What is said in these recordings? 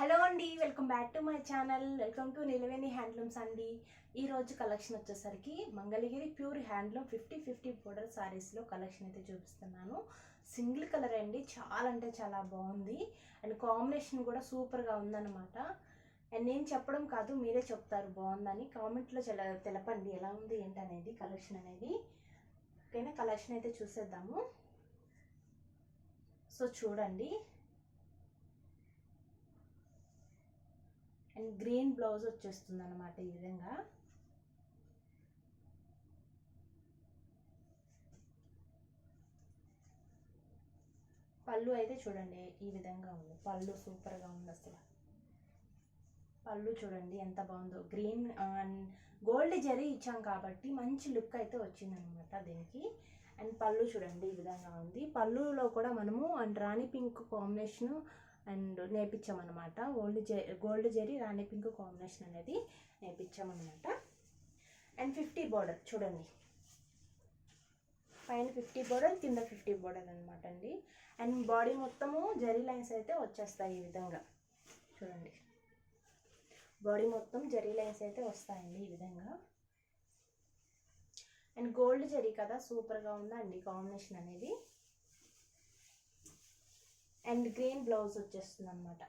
Hello అండి welcome back to my channel. Welcome to Nilaveni handlooms అండి. ఈరోజు collection వచ్చేసరికి Mangalagiri pure handloom fifty fifty border సారీస్లో collection అయితే చూపిస్తున్నాను. సింగిల్ కలర్ అండి చాలా అంటే చాలా బాగుంది. అండ్ కాంబినేషన్ కూడా సూపర్గా ఉందన్నమాట. అండ్ నేను చెప్పడం కాదు మీరే చెప్తారు బాగుందని కామెంట్లో తెలపండి ఎలా ఉంది ఏంటి అనేది కలెక్షన్ అనేది. ఓకేనా? కలెక్షన్ అయితే చూసేద్దాము. సో చూడండి. అండ్ గ్రీన్ బ్లౌజ్ వచ్చేస్తుంది అనమాట ఈ విధంగా. పళ్ళు అయితే చూడండి ఈ విధంగా ఉంది. పళ్ళు సూపర్గా ఉంది అసలు. పళ్ళు చూడండి ఎంత బాగుందో. గ్రీన్ అండ్ గోల్డ్ జరీ ఇచ్చాం కాబట్టి మంచి లుక్ అయితే వచ్చిందనమాట దీనికి. అండ్ పళ్ళు చూడండి ఈ విధంగా ఉంది. పళ్ళులో కూడా మనము and rani pink combination and నేర్పించామన్నమాట. Old J gold zari rani pink combination అనేది నేర్పించామన్నమాట. అండ్ ఫిఫ్టీ బార్డర్ చూడండి. పైన ఫిఫ్టీ బోర్డర్ కింద ఫిఫ్టీ బోర్డర్ అనమాట అండి. అండ్ బాడీ మొత్తము జరీ లైన్స్ అయితే వచ్చేస్తాయి ఈ విధంగా. చూడండి. బాడీ మొత్తం జరీ లైన్స్ అయితే వస్తాయండి ఈ విధంగా. అండ్ గోల్డ్ జరీ కదా సూపర్గా ఉందండి కాంబినేషన్ అనేది. అండ్ గ్రీన్ బ్లౌజ్ వచ్చేస్తుంది అనమాట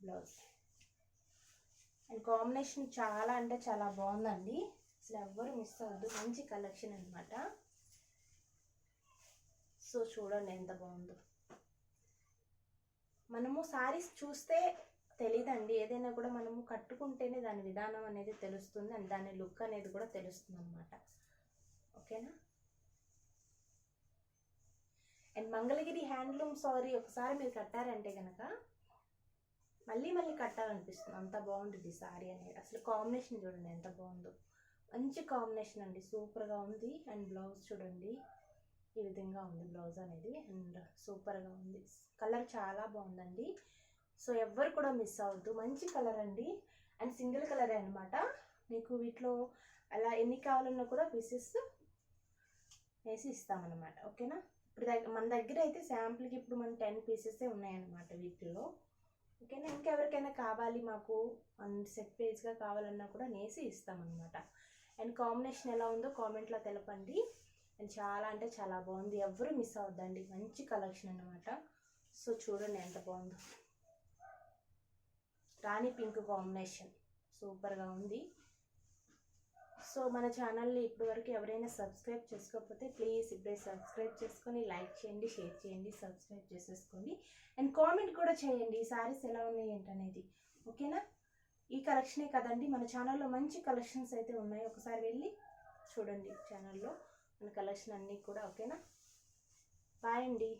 బ్లౌజ్. అండ్ కాంబినేషన్ చాలా అంటే చాలా బాగుందండి. అసలు ఎవ్వరు మిస్ అవ్వద్దు మంచి కలెక్షన్ అనమాట సో చూడండి ఎంత బాగుందో. మనము సారీస్ చూస్తే తెలియదండి ఏదైనా కూడా మనము కట్టుకుంటేనే దాని విధానం అనేది తెలుస్తుంది అండ్ దాని లుక్ అనేది కూడా తెలుస్తుంది అనమాట ఓకేనా? అండ్ మంగళగిరి హ్యాండ్లూమ్ సారీ ఒకసారి మీరు కట్టారంటే కనుక మళ్ళీ మళ్ళీ కట్టాలనిపిస్తుంది. అంత బాగుంటుంది సారీ అనేది. అసలు కాంబినేషన్ చూడండి ఎంత బాగుందో. మంచి కాంబినేషన్ అండి. సూపర్గా ఉంది. అండ్ బ్లౌజ్ చూడండి. ఈ విధంగా ఉంది బ్లౌజ్ అనేది. అండ్ సూపర్గా ఉంది. కలర్ చాలా బాగుందండి. సో ఎవ్వరు కూడా మిస్ అవ్వద్దు. మంచి కలర్ అండి. అండ్ సింగిల్ కలరే అనమాట మీకు వీటిలో అలా ఎన్ని కావాలన్నా కూడా పీసెస్ వేసి ఇస్తామన్నమాట. ఓకేనా? ఇప్పుడు దగ్గర మన దగ్గర అయితే శాంపుల్కి ఇప్పుడు మన టెన్ పీసెసే ఉన్నాయన్నమాట వీటిలో ఓకేనా? ఇంకెవరికైనా కావాలి మాకు అండ్ సెట్ పేజ్గా కావాలన్నా కూడా నేసి ఇస్తామన్నమాట. అండ్ కాంబినేషన్ ఎలా ఉందో కామెంట్లో తెలపండి. అండ్ చాలా అంటే చాలా బాగుంది. ఎవరు మిస్ అవద్దండి మంచి కలెక్షన్ అనమాట సో చూడండి ఎంత బాగుందో. Rani pink combination. సూపర్గా ఉంది. సో మన ఛానల్ని ఇప్పటివరకు ఎవరైనా సబ్స్క్రైబ్ చేసుకోకపోతే ప్లీజ్ ఇప్పుడే సబ్స్క్రైబ్ చేసుకొని లైక్ చేయండి షేర్ చేయండి సబ్స్క్రైబ్ చేసేసుకోండి. అండ్ కామెంట్ కూడా చేయండి ఈ సారీస్ ఎలా ఉన్నాయి ఏంటనేది. ఓకేనా? ఈ కలెక్షనే కదండి మన ఛానల్లో మంచి కలెక్షన్స్ అయితే ఉన్నాయి. ఒకసారి వెళ్ళి చూడండి ఛానల్లో మన కలెక్షన్ అన్నీ కూడా ఓకేనా? బాయ్ అండి.